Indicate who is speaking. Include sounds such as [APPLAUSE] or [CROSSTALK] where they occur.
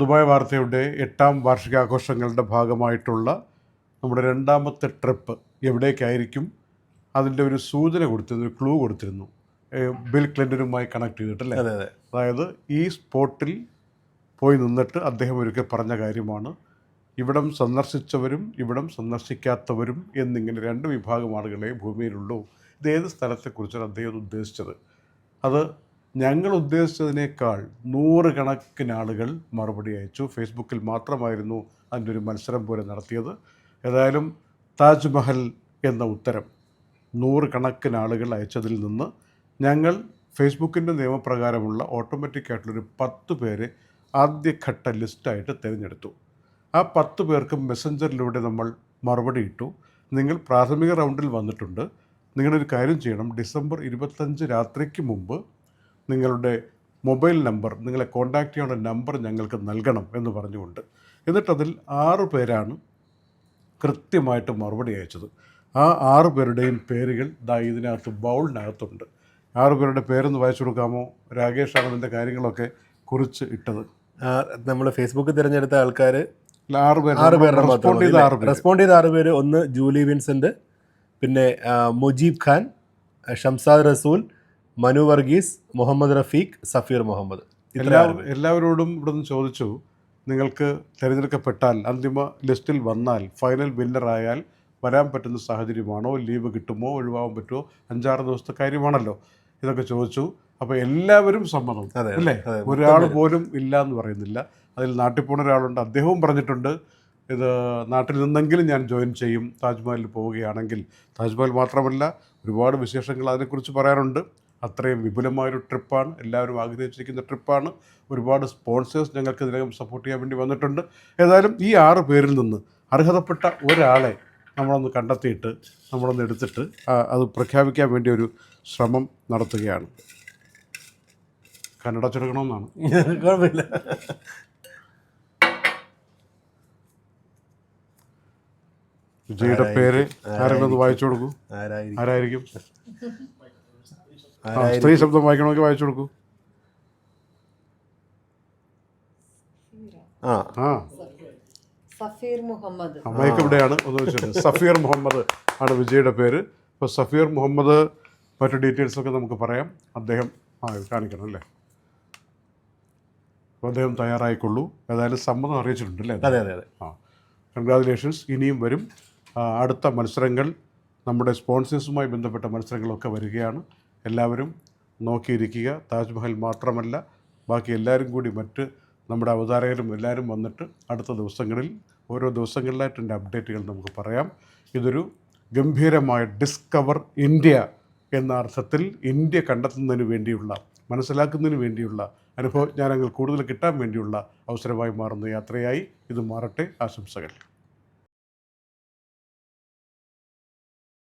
Speaker 1: Dubai വാർത്തയുടെ എട്ടാം വാർഷികാഘോഷങ്ങളുടെ ഭാഗമായിട്ടുള്ള നമ്മുടെ രണ്ടാമത്തെ ട്രിപ്പ് എവിടേക്കായിരിക്കും? അതിന്റെ ഒരു സൂചന കൊടുത്തിരുന്നു ഒരു ക്ലൂ കൊടുത്തിരുന്നു. ബിൽ ക്ലിന്റനുമായി കണക്ട് ചെയ്തിട്ടല്ലേ?
Speaker 2: അതെ അതെ.
Speaker 1: അതായത് ഈ സ്പോട്ടിൽ പോയി നിന്നിട്ട് അദ്ദേഹം ഒരിക്കൽ പറഞ്ഞ കാര്യമാണ് ഇവിടം സന്ദർശിച്ചവരും ഇവിടം സന്ദർശിക്കാത്തവരും എന്നിങ്ങനെ രണ്ട് വിഭാഗം ആളുകളെ ഭൂമിയിലുള്ളൂ. ഇത് ഏത് സ്ഥലത്തെക്കുറിച്ചാണ് അദ്ദേഹം ഉദ്ദേശിച്ചത്? അത് ഞങ്ങൾ ഉദ്ദേശിച്ചതിനേക്കാൾ നൂറുകണക്കിന് ആളുകൾ മറുപടി അയച്ചു. ഫേസ്ബുക്കിൽ മാത്രമായിരുന്നു അതിന്റെ ഒരു മത്സരം പോലെ നടത്തിയത്. ഏതായാലും താജ്മഹൽ എന്ന ഉത്തരം നൂറുകണക്കിന് ആളുകൾ അയച്ചതിൽ നിന്ന് ഞങ്ങൾ ഫേസ്ബുക്കിന്റെ നിയമപ്രകാരമുള്ള ഓട്ടോമാറ്റിക് ആയിട്ടുള്ളൊരു പത്ത് പേരെ ആദ്യഘട്ട ലിസ്റ്റായിട്ട് തിരഞ്ഞെടുത്തു. ആ പത്ത് പേർക്ക് മെസ്സഞ്ചറിലൂടെ നമ്മൾ മറുപടി ഇട്ടു. നിങ്ങൾ പ്രാഥമിക റൗണ്ടിൽ വന്നിട്ടുണ്ട്. നിങ്ങളൊരു കാര്യം ചെയ്യണം. ഡിസംബർ ഇരുപത്തഞ്ച് രാത്രിക്ക് മുമ്പ് നിങ്ങളുടെ മൊബൈൽ നമ്പർ നിങ്ങളെ കോൺടാക്റ്റ് ചെയ്യേണ്ട നമ്പർ ഞങ്ങൾക്ക് നൽകണം എന്ന് പറഞ്ഞുകൊണ്ട്. എന്നിട്ടതിൽ ആറു പേരാണ് കൃത്യമായിട്ട് മറുപടി അയച്ചത്. ആ ആറ് പേരുടെയും പേരുകൾ ദാ ഇതിനകത്ത് ബൗളിനകത്തുണ്ട്. ആറു പേരുടെ പേരൊന്ന് വായിച്ചു കൊടുക്കാമോ? രാകേഷാണ് അതിന്റെ കാര്യങ്ങളൊക്കെ കുറിച്ച് ഇട്ടത്?
Speaker 2: നമ്മൾ ഫേസ്ബുക്കിൽ തിരഞ്ഞെടുത്ത ആൾക്കാർ
Speaker 1: ആറ് പേര്
Speaker 2: ആറ് പേരുടെ
Speaker 1: റെസ്പോണ്ട് ചെയ്ത ആറ്
Speaker 2: റെസ്പോണ്ട് ചെയ്ത ആറ് പേര്. ഒന്ന് ജൂലി വിൻസെന്റ് പിന്നെ മുജീബ് ഖാൻ ഷംസാദ് റസൂൽ മനു വർഗീസ് മുഹമ്മദ് റഫീഖ് സഫീർ മുഹമ്മദ്.
Speaker 1: എല്ലാ എല്ലാവരോടും ഇവിടെ നിന്ന് ചോദിച്ചു നിങ്ങൾക്ക് തിരഞ്ഞെടുക്കപ്പെട്ടാൽ അന്തിമ ലിസ്റ്റിൽ വന്നാൽ ഫൈനൽ വിന്നറായാൽ വരാൻ പറ്റുന്ന സാഹചര്യമാണോ ലീവ് കിട്ടുമോ ഒഴിവാകാൻ പറ്റുമോ അഞ്ചാറ് ദിവസത്തെ കാര്യമാണല്ലോ? ഇതൊക്കെ ചോദിച്ചു. അപ്പോൾ എല്ലാവരും സമ്മതം. അല്ലേ? ഒരാൾ പോലും ഇല്ല എന്ന് പറയുന്നില്ല. അതിൽ നാട്ടിൽ പോണ ഒരാളുണ്ട്. അദ്ദേഹവും പറഞ്ഞിട്ടുണ്ട് ഇത് നാട്ടിൽ നിന്നെങ്കിലും ഞാൻ ജോയിൻ ചെയ്യും താജ്മഹലിൽ പോവുകയാണെങ്കിൽ. താജ്മഹൽ മാത്രമല്ല ഒരുപാട് വിശേഷങ്ങൾ അതിനെക്കുറിച്ച് പറയാനുണ്ട്. അത്രയും വിപുലമായൊരു ട്രിപ്പാണ്. എല്ലാവരും ആഗ്രഹിച്ചിരിക്കുന്ന ട്രിപ്പാണ്. ഒരുപാട് സ്പോൺസേഴ്സ് ഞങ്ങൾക്ക് ഇതിനകം സപ്പോർട്ട് ചെയ്യാൻ വേണ്ടി വന്നിട്ടുണ്ട്. ഏതായാലും ഈ ആറ് പേരിൽ നിന്ന് അർഹതപ്പെട്ട ഒരാളെ നമ്മളൊന്ന് കണ്ടെത്തിയിട്ട് നമ്മളൊന്ന് എടുത്തിട്ട് അത് പ്രഖ്യാപിക്കാൻ വേണ്ടി ഒരു ശ്രമം നടത്തുകയാണ്. കണ്ണടച്ചെടുക്കണമെന്നാണ് [LAUGHS]
Speaker 2: കുഴപ്പമില്ല.
Speaker 1: വിജയുടെ പേര് ആരെങ്കിലും ഒന്ന് വായിച്ചു കൊടുക്കൂ.
Speaker 2: ആരായിരിക്കും?
Speaker 1: സ്ത്രീ ശബ്ദം വായിക്കണമെങ്കിൽ വായിച്ചു കൊടുക്കൂ.
Speaker 2: ആ.
Speaker 1: ആ.
Speaker 3: സഫീർ മുഹമ്മദ്.
Speaker 1: അമ്മയ്ക്ക് ഇവിടെയാണ്. ഒന്ന് വെച്ചിട്ട്. സഫീർ മുഹമ്മദ് ആണ് വിജയുടെ പേര്. അപ്പോൾ സഫീർ മുഹമ്മദ് മറ്റു ഡീറ്റെയിൽസ് ഒക്കെ നമുക്ക് പറയാം. അദ്ദേഹം ആ കാണിക്കണം അല്ലേ? അപ്പോൾ അദ്ദേഹം തയ്യാറായിക്കൊള്ളൂ. ഏതായാലും സമ്മതം അറിയിച്ചിട്ടുണ്ട് അല്ലേ?
Speaker 2: അതെ അതെ അതെ.
Speaker 1: ആ. കൺഗ്രാജുലേഷൻസ് ഇനിയും വരും. അടുത്ത മത്സരങ്ങൾ നമ്മുടെ സ്പോൺസേഴ്സുമായി ബന്ധപ്പെട്ട മത്സരങ്ങളൊക്കെ വരികയാണ്. എല്ലാവരും നോക്കിയിരിക്കുക. താജ്മഹൽ മാത്രമല്ല ബാക്കി എല്ലാവരും കൂടി മറ്റ് നമ്മുടെ അവതാരകരും എല്ലാവരും വന്നിട്ട് അടുത്ത ദിവസങ്ങളിൽ ഓരോ ദിവസങ്ങളിലായിട്ട് എന്റെ അപ്ഡേറ്റുകൾ നമുക്ക് പറയാം. ഇതൊരു ഗംഭീരമായ ഡിസ്കവർ ഇന്ത്യ എന്ന അർത്ഥത്തിൽ ഇന്ത്യ കണ്ടെത്തുന്നതിന് വേണ്ടിയുള്ള മനസ്സിലാക്കുന്നതിന് വേണ്ടിയുള്ള അനുഭവജ്ഞാനങ്ങൾ കൂടുതൽ കിട്ടാൻ വേണ്ടിയുള്ള അവസരമായി മാറുന്ന യാത്രയായി ഇത് മാറട്ടെ. ആശംസകൾ.